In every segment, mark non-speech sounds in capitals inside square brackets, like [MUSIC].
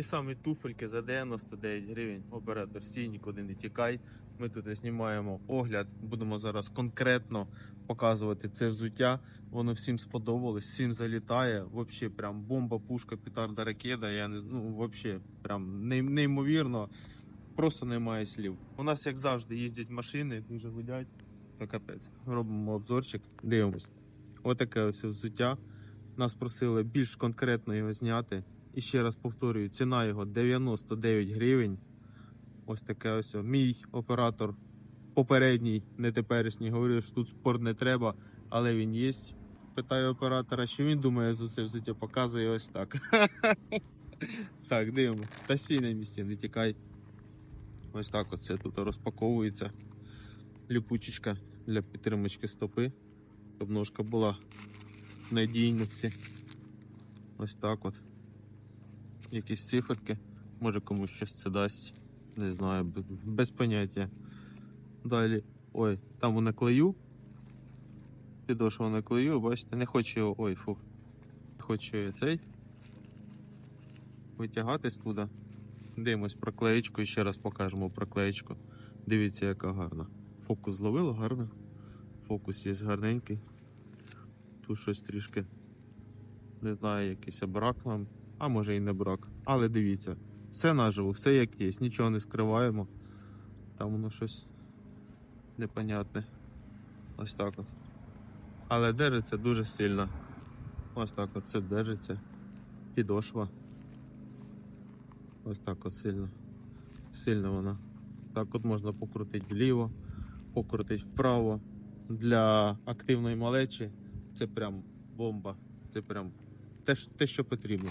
Ті самі туфельки за 99 гривень. Оператор стій, нікуди не тікай. Ми тут знімаємо огляд. Будемо зараз конкретно показувати це взуття. Воно всім сподобалось, всім залітає. Взагалі, прям бомба, пушка, петарда, ракета. Я не ну, взагалі, прям неймовірно. Просто немає слів. У нас, як завжди, їздять машини, дуже гудять. То капець. Робимо обзорчик, дивимось. Отаке ось взуття. Нас просили більш конкретно його зняти. І ще раз повторюю, ціна його 99 гривень. Ось таке ось. Мій оператор попередній, не теперішній, говорив, що тут спорт не треба, але він є. Питаю оператора, що він думає за це взуття, показує ось так. [LAUGHS] Так, дивимось. Та стій на місці, не тікай. Ось так оце тут розпаковується. Ліпучечка для підтримочки стопи, щоб ножка була в надійності. Ось так от. Якісь циферки. Може комусь щось це дасть. Не знаю, без поняття. Далі. Ой, там у наклею. Підошва наклею, бачите, не хочу його. Ой, фу. Не хочу я цей. Витягати туди. Дивимось проклеєчку і ще раз покажемо проклеєчку. Дивіться, яка гарна. Фокус зловило, гарно. Фокус є гарненький. Тут щось трішки. Не знаю, якийсь брак нам, а може і не брак. Але дивіться, все наживо, все як є, нічого не скриваємо. Там воно щось непонятне. Ось так от. Але держиться дуже сильно. Ось так от це держиться. Підошва. Ось так от сильно. Сильно вона. Так от можна покрутити вліво, покрутити вправо. Для активної малечі це прям бомба. Це прям те, те, що потрібно.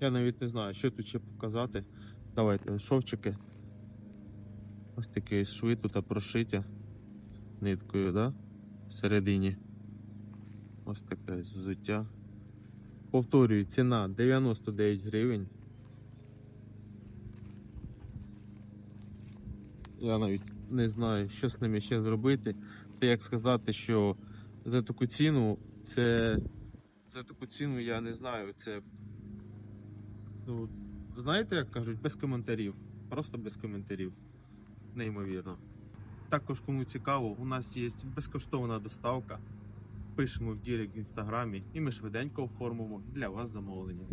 Я навіть не знаю, що тут ще показати. Давайте шовчики. Ось такі шви тут прошиті ниткою, да? Всередині. Ось таке взуття. Повторюю, ціна 99 гривень. Я навіть не знаю, що з ними ще зробити. Та як сказати, що за таку ціну це. За таку ціну я не знаю. Це. Ну, знаєте, як кажуть, без коментарів. Просто без коментарів. Неймовірно. Також, кому цікаво, у нас є безкоштовна доставка. Пишемо в ділі в інстаграмі і ми швиденько оформимо для вас замовлення.